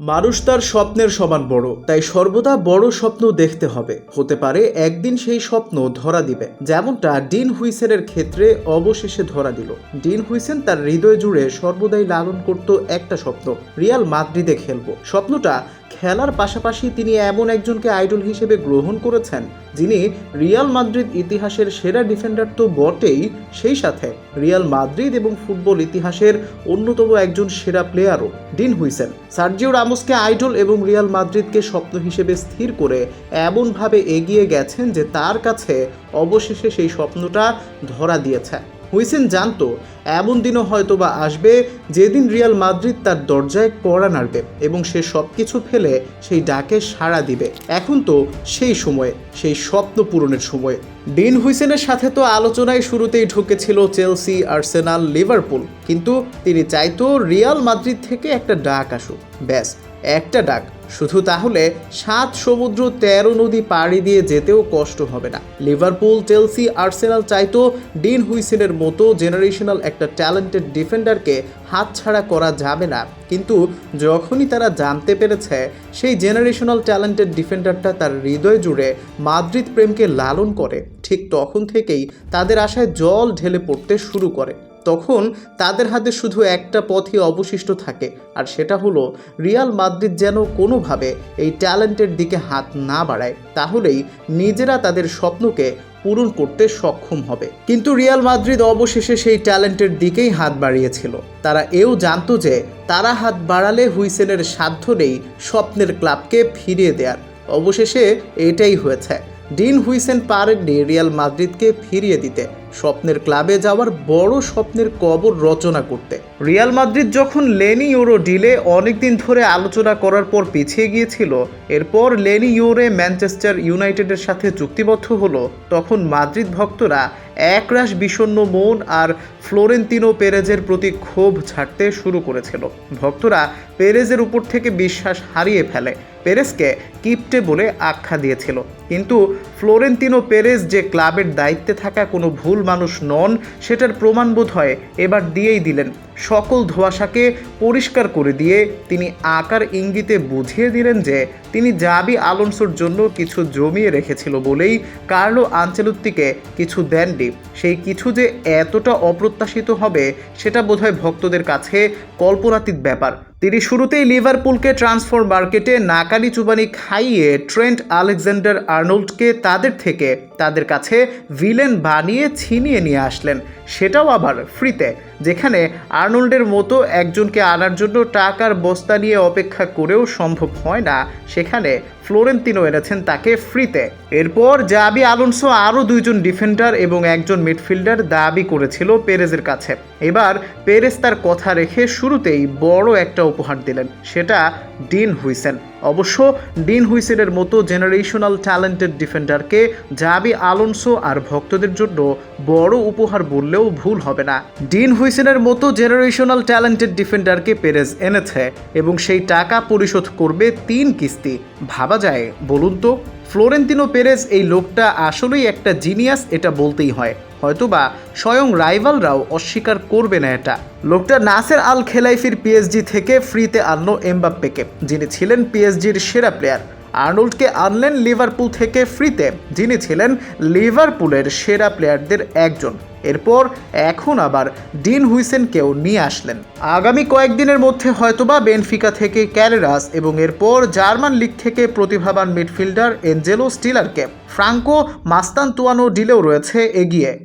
মানুষ তার স্বপ্নের সমান বড়, তাই সর্বদা বড় স্বপ্ন দেখতে হবে। হতে পারে একদিন সেই স্বপ্ন ধরা দিবে। যেমনটা ডিন হুইসেনের ক্ষেত্রে অবশেষে ধরা দিল। ডিন হুইসেন তার হৃদয় জুড়ে সর্বদাই লালন করত একটা স্বপ্ন, রিয়াল মাদ্রিদে খেলব। স্বপ্নটা খেলার পাশাপাশি তিনি এমন একজনকে আইডল হিসেবে গ্রহণ করেছেন, যিনি রিয়াল মাদ্রিদ ইতিহাসের সেরা ডিফেন্ডার তো বটেই, সেই সাথে রিয়াল মাদ্রিদ এবং ফুটবল ইতিহাসের অন্যতম একজন সেরা প্লেয়ারও ডিন হুইসেন। সার্জিও রামোসকে আইডল এবং রিয়াল মাদ্রিদকে স্বপ্ন হিসেবে স্থির করে এমনভাবে এগিয়ে গেছেন যে তার কাছে অবশেষে সেই স্বপ্নটা ধরা দিয়েছে। হুইসেন জানতো, এমন দিনও হয়তো বা আসবে যেদিন রিয়াল মাদ্রিদ তার দরজায় কড়া নাড়বে এবং সে সব কিছু ফেলে সেই ডাকে সাড়া দিবে। এখন তো সেই সময়, সেই স্বপ্ন পূরণের সময়। ডিন হুইসেনের সাথে তো আলোচনায় শুরুতেই ঢুকেছিল চেলসি, আর্সেনাল, লিভারপুল। কিন্তু তিনি চাইতো রিয়াল মাদ্রিদ থেকে একটা ডাক আসুক। ব্যাস একটা ডাক। শুধু তাহলে সাত সমুদ্র তেরো নদী পাড়ি দিয়ে যেতেও কষ্ট হবে না। লিভারপুল, চেলসি, আর্সেনাল চাইতো ডিন হুইসেনের মতো জেনারেশনাল একটা ট্যালেন্টেড ডিফেন্ডারকে হাতছাড়া করা যাবে না। কিন্তু যখনই তারা জানতে পেরেছে, সেই জেনারেশনাল ট্যালেন্টেড ডিফেন্ডারটা তার হৃদয় জুড়ে মাদ্রিদ প্রেমকে লালন করে, ঠিক তখন থেকেই তাদের আশায় জল ঢেলে পড়তে শুরু করে। তখন তাদের হাতে শুধু একটা পথই অবশিষ্ট থাকে, আর সেটা হলো রিয়াল মাদ্রিদ যেন কোনোভাবে এই ট্যালেন্টের দিকে হাত না বাড়ায়, তাহলেই নিজেরা তাদের স্বপ্নকে পূরণ করতে সক্ষম হবে। কিন্তু রিয়াল মাদ্রিদ অবশেষে সেই ট্যালেন্টের দিকেই হাত বাড়িয়েছিল। তারা এও জানতো যে তারা হাত বাড়ালে হুইসেনের সাধ্য নেই স্বপ্নের ক্লাবকে ফিরিয়ে দেওয়ার অবশেষে এটাই হয়েছে। ডিন হুইসেন পারেননি রিয়াল মাদ্রিদকে ফিরিয়ে দিতে। স্বপ্নের ক্লাবে যাওয়ার বড় স্বপ্নের কবর রচনা করতে। রিয়াল মাদ্রিদ যখন লেনি ইউরো ডিলে অনেকদিন ধরে আলোচনা করার পর পিছিয়ে গিয়েছিল, এরপর লেনি ইউরে ম্যানচেস্টার ইউনাইটেডের সাথে চুক্তিবদ্ধ হলো, তখন মাদ্রিদ ভক্তরা একরাশ বিষণ্ণ মন আর ফ্লোরেন্তিনো পেরেজের প্রতি ক্ষোভ ছাড়তে শুরু করেছিল। ভক্তরা পেরেজের উপর থেকে বিশ্বাস হারিয়ে ফেলে পেরেসকে কিপটে বলে আখ্যা দিয়েছিল। কিন্তু ফ্লোরেন্তিনো পেরেজ যে ক্লাবের দায়িত্বে থাকা কোনো ভুল মানুষ নন সেটার প্রমাণ বোধ হয় এবার দিয়েই দিলেন। সকল ধোঁয়াশাকে পরিষ্কার করে দিয়ে তিনি আকার ইঙ্গিতে বুঝিয়ে দিলেন যে তিনি জাবি আলোনসোর জন্য কিছু জমিয়ে রেখেছিল বলেই কার্লো আঞ্চেলুত্তিকে কিছু দেননি। সেই কিছু যে এতটা অপ্রত্যাশিত হবে, সেটা বোধহয় ভক্তদের কাছে কল্পনাতীত ব্যাপার। তিনি শুরুতেই লিভারপুলকে ট্রান্সফার মার্কেটে নাকানি চুবানি খাইয়ে ট্রেন্ট আলেকজান্ডার আর্নল্ডকে তাদের থেকে তাদের কাছে ভিলেন বানিয়ে ছিনিয়ে নিয়ে আসলেন। সেটাও আবার ফ্রিতে। যেখানে আর্নল্ডের মতো একজনকে আনার জন্য টাকার বস্তা নিয়ে অপেক্ষা করেও সম্ভব হয় না। সেখানে ফ্লোরেন্তিনো এনেছেন তাকে ফ্রিতে। এরপর জাবি আলোনসো আরও দুইজন ডিফেন্ডার এবং একজন মিডফিল্ডার দাবি করেছিল পেরেজের কাছে। এবার পেরেজ তার কথা রেখে শুরুতেই বড় একটা উপহার দিলেন, সেটা ডিন হুইসেন। অবশ্য ডিন হুইসেনের মতো জেনারেশনাল ট্যালেন্টেড ডিফেন্ডারকে জাবি আলোনসো আর ভক্তদের জন্য বড় উপহার বললেও ভুল হবে না। ডিন হুইসেনের মতো জেনারেশনাল ট্যালেন্টেড ডিফেন্ডারকে পেরেজ এনেছে এবং সেই টাকা পরিশোধ করবে তিন কিস্তি। ভাবা যায়, বলুন তো, ফ্লোরেন্তিনো পেরেজ এই লোকটা আসলেই একটা জিনিয়াস এটা বলতেই হয়। হয়তোবা স্বয়ং রাইভালরাও অস্বীকার করবে না এটা। লোকটা নাসের আল খেলাইফির পিএসজি থেকে ফ্রিতে আনলো এমবাপ্পেকে যিনি ছিলেন পিএসজির সেরা প্লেয়ার আর্নল্ডকে আনলেন লিভারপুল থেকে ফ্রিতে। যিনি ছিলেন লিভারপুলের সেরা প্লেয়ারদের একজন। এরপর এখন আবার ডিন হুইসেনকেও নিয়ে আসলেন। আগামী কয়েকদিনের মধ্যে হয়তোবা বেনফিকা থেকে ক্যারেরাস এবং এরপর জার্মান লিগ থেকে প্রতিভাবান মিডফিল্ডার এঞ্জেলো স্টিলারকে। ফ্রাঙ্কো মাস্তান্তুয়ানো ডিলেও রয়েছে এগিয়ে।